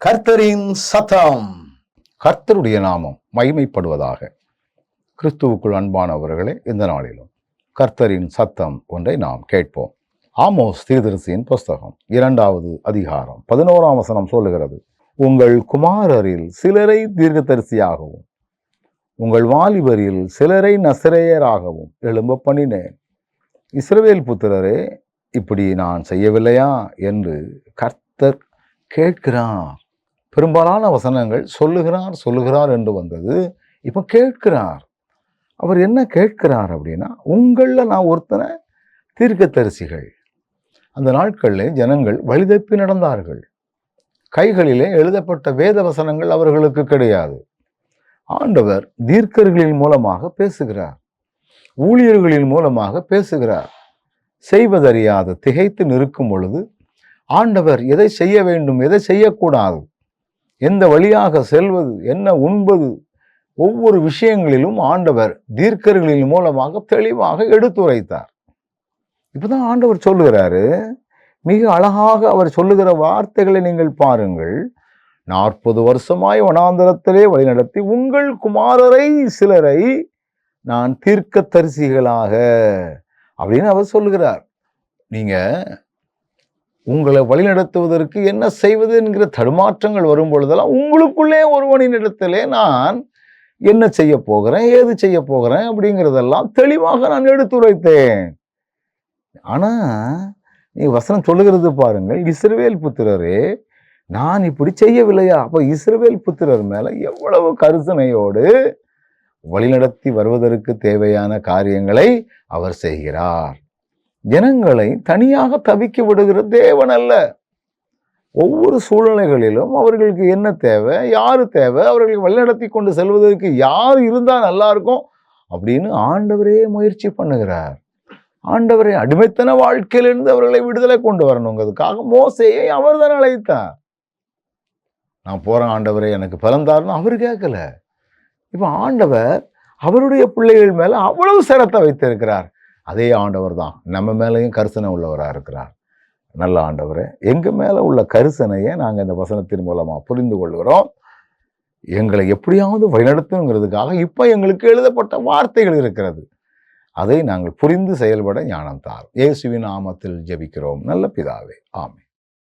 கர்த்தரின் சத்தம். கர்த்தருடைய நாமம் மகிமைப்படுவதாக. கிறிஸ்துவுக்குள் அன்பானவர்களே இந்த நாளிலும் கர்த்தரின் சத்தம் ஒன்றை நாம் கேட்போம். ஆமோஸ் தீர்தரிசியின் புஸ்தகம் இரண்டாவது அதிகாரம் பதினோராம் வசனம் சொல்லுகிறது உங்கள் குமாரரில் சிலரை தீர்க்கதரிசியாகவும் உங்கள் வாலிபரில் சிலரை நசிரேயராகவும் எழும்ப பண்ணினேன். இஸ்ரவேல் புத்திரரே இப்படி நான் செய்யவில்லையா? என்று கர்த்தர் கேட்கிறான் பெரும்பாலான வசனங்கள் சொல்லுகிறார் சொல்லுகிறார் என்று வந்தது. இப்போ கேட்கிறார். அவர் என்ன கேட்கிறார் அப்படின்னா உங்களில் நான் ஒருத்தனை தீர்க்கதரிசிகள். அந்த நாட்களில் ஜனங்கள் வழிதப்பி நடந்தார்கள். கைகளிலே எழுதப்பட்ட வேத வசனங்கள் அவர்களுக்கு கிடையாது. ஆண்டவர் தீர்க்கர்களின் மூலமாக பேசுகிறார். ஊழியர்களின் மூலமாக பேசுகிறார். செய்வதறியாது திகைத்து நிற்கும் பொழுது ஆண்டவர் எதை செய்ய வேண்டும் எதை செய்யக்கூடாது? எந்த வழியாக செல்வது என்ன உண்பது ஒவ்வொரு விஷயங்களிலும் ஆண்டவர் தீர்க்கர்களின் மூலமாக தெளிவாக எடுத்துரைத்தார். இப்போதான் ஆண்டவர் சொல்லுகிறாரு மிக அழகாக அவர் சொல்லுகிற வார்த்தைகளை நீங்கள் பாருங்கள். நாற்பது வருஷமாய் வனாந்தரத்திலே வழிநடத்தி உங்கள் குமாரரை சிலரை நான் தீர்க்க தரிசிகளாக அப்படின்னு அவர் சொல்லுகிறார். நீங்கள் உங்களை வழிநடத்துவதற்கு என்ன செய்வது என்கிற தடுமாற்றங்கள் வரும் பொழுதெல்லாம் உங்களுக்குள்ளே ஒருவனின் இடத்திலே நான் என்ன செய்ய போகிறேன் ஏது செய்ய போகிறேன் அப்படிங்கிறதெல்லாம் தெளிவாக நான் எடுத்துரைத்தேன் ஆனால் நீ வசனம் சொல்லுகிறது பாருங்கள் இஸ்ரவேல் புத்திரரே நான் இப்படி செய்யவில்லையா? அப்போ இஸ்ரவேல் புத்திரர் மேலே எவ்வளவு கருசனையோடு வழிநடத்தி வருவதற்கு தேவையான காரியங்களை அவர் செய்கிறார். ஜனங்களை தனியாக தவிக்க விடுகிற தேவன் அல்ல. ஒவ்வொரு சூழ்நிலைகளிலும் அவர்களுக்கு என்ன தேவை யார் தேவை அவர்களை வழிநடத்தி கொண்டு செல்வதற்கு யார் இருந்தால் நல்லா இருக்கும் அப்படின்னு ஆண்டவரே முயற்சி பண்ணுகிறார். ஆண்டவரை அடிமைத்தன வாழ்க்கையிலிருந்து அவர்களை விடுதலை கொண்டு வரணுங்கிறதுக்காக மோசையை அவர் தான் அழைத்தார். நான் போகிறேன் ஆண்டவரே எனக்கு பலந்தாருன்னு அவர் கேட்கல. இப்போ ஆண்டவர் அவருடைய பிள்ளைகள் மேலே அவ்வளவு சிரத்தை வைத்திருக்கிறார். அதே ஆண்டவர் தான். நம்ம மேலேயும் கரிசனை உள்ளவராக இருக்கிறார். நல்ல ஆண்டவர் எங்கள் மேலே உள்ள கரிசனையை நாங்கள் இந்த வசனத்தின் மூலமாக புரிந்து கொள்கிறோம். எங்களை எப்படியாவது வழிநடத்துங்கிறதுக்காக இப்போ எங்களுக்கு எழுதப்பட்ட வார்த்தைகள் இருக்கிறது. அதை நாங்கள் புரிந்து செயல்பட ஞானம் தார் இயேசுவின் நாமத்தில் ஜெபிக்கிறோம். நல்ல பிதாவே ஆமை